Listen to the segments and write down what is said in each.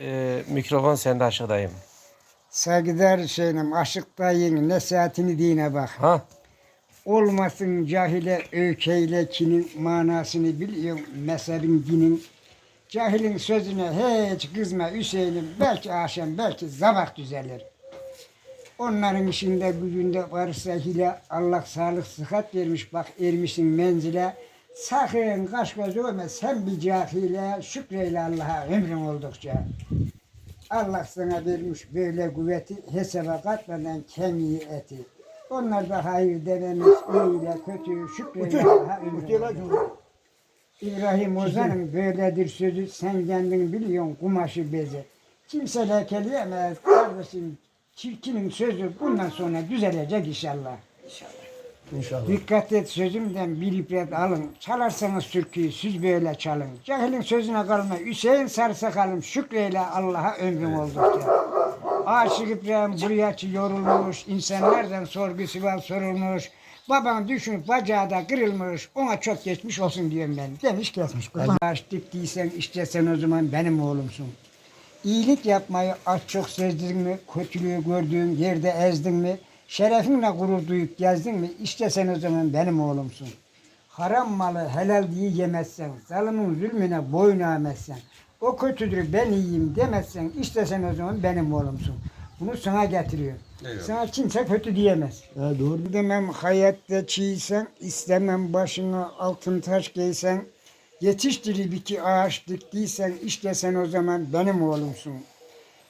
e, mikrofon sende aşağıdayım. Saygıdeğer Hüseyin'im aşıkta yeni nesihatini dine bak. Ha? Olmasın cahile öğkeyle kinin manasını biliyorum mezhebin dinin. Cahilin sözüne hiç kızma Hüseyin'im belki akşam belki sabah düzelir. Onların işinde gücünde varsa hile Allah sağlık sıhhat vermiş bak ermişsin menzile. Sakın kaş göz olma sen bir cahile şükreyle Allah'a ömrün oldukça. Allah sana vermiş böyle kuvveti hesaba katmadan kemiği eti. Onlar da hayır dememiz öyle kötü şükreyle Allah'a ömrün oldukça. İbrahim Ozan'ın böyledir sözü sen kendin biliyorsun kumaşı bezi. Kimse lekeleyemez kardeşim çirkinin sözü bundan sonra düzelecek inşallah. İnşallah. Dikkat et sözümden bir ibret alın. Çalarsanız türküyü siz böyle çalın. Cahilin sözüne kalma. Hüseyin sarsakalım. Şükreyle Allah'a ömrüm oldukça. Aşık İbrahim buraya yorulmuş. insanlardan sorgu sual sorulmuş. Baban düşünüp bacağı da kırılmış. Ona çok geçmiş olsun diyorum ben. Demiş kesmiş. Baş diktiysen işte sen o zaman benim oğlumsun. İyilik yapmayı az çok sezdin mi? Kötülüğü gördüğün yerde ezdin mi? Şerefinle gurur duyup gezdin mi? İşte sen o zaman benim oğlumsun. Haram malı helal diye yemezsen, zalimin zulmüne boyun eğmezsen, o kötüdür ben iyiyim demezsen, işte sen o zaman benim oğlumsun. Bunu sana getiriyor. Sana kimse kötü diyemez. Ha, doğru. Demem hayatta çiğsen, istemem başına altın taş giysen, yetiştirip iki ağaç diktiysen, işte sen o zaman benim oğlumsun.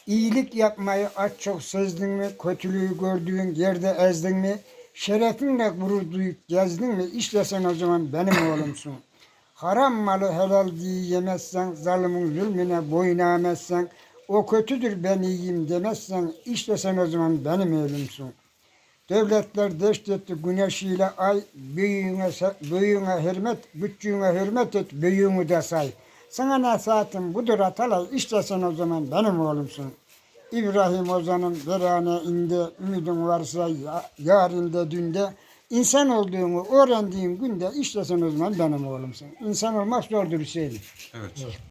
İyilik yapmayı az çok sezdin mi, kötülüğü gördüğün yerde ezdin mi, şerefinle gurur duyup gezdin mi, işte sen o zaman benim oğlumsun. Haram malı helal diye yemezsen, zalimin zulmüne boyun eğmezsen, o kötüdür ben iyiyim demezsen, işte sen o zaman benim oğlumsun. Devletler deşt etti güneşiyle ay, büyüğüne, büyüğüne hürmet, küçüğüne hürmet et, büyüğünü de say. Sana nasihatim budur Atalay, işte sen o zaman benim oğlumsun. İbrahim Ozan'ın verane indi, ümidin varsa ya- yarinde dünde, insan olduğunu öğrendiğin günde işte sen o zaman benim oğlumsun. İnsan olmak zordur Hüseyin. Evet.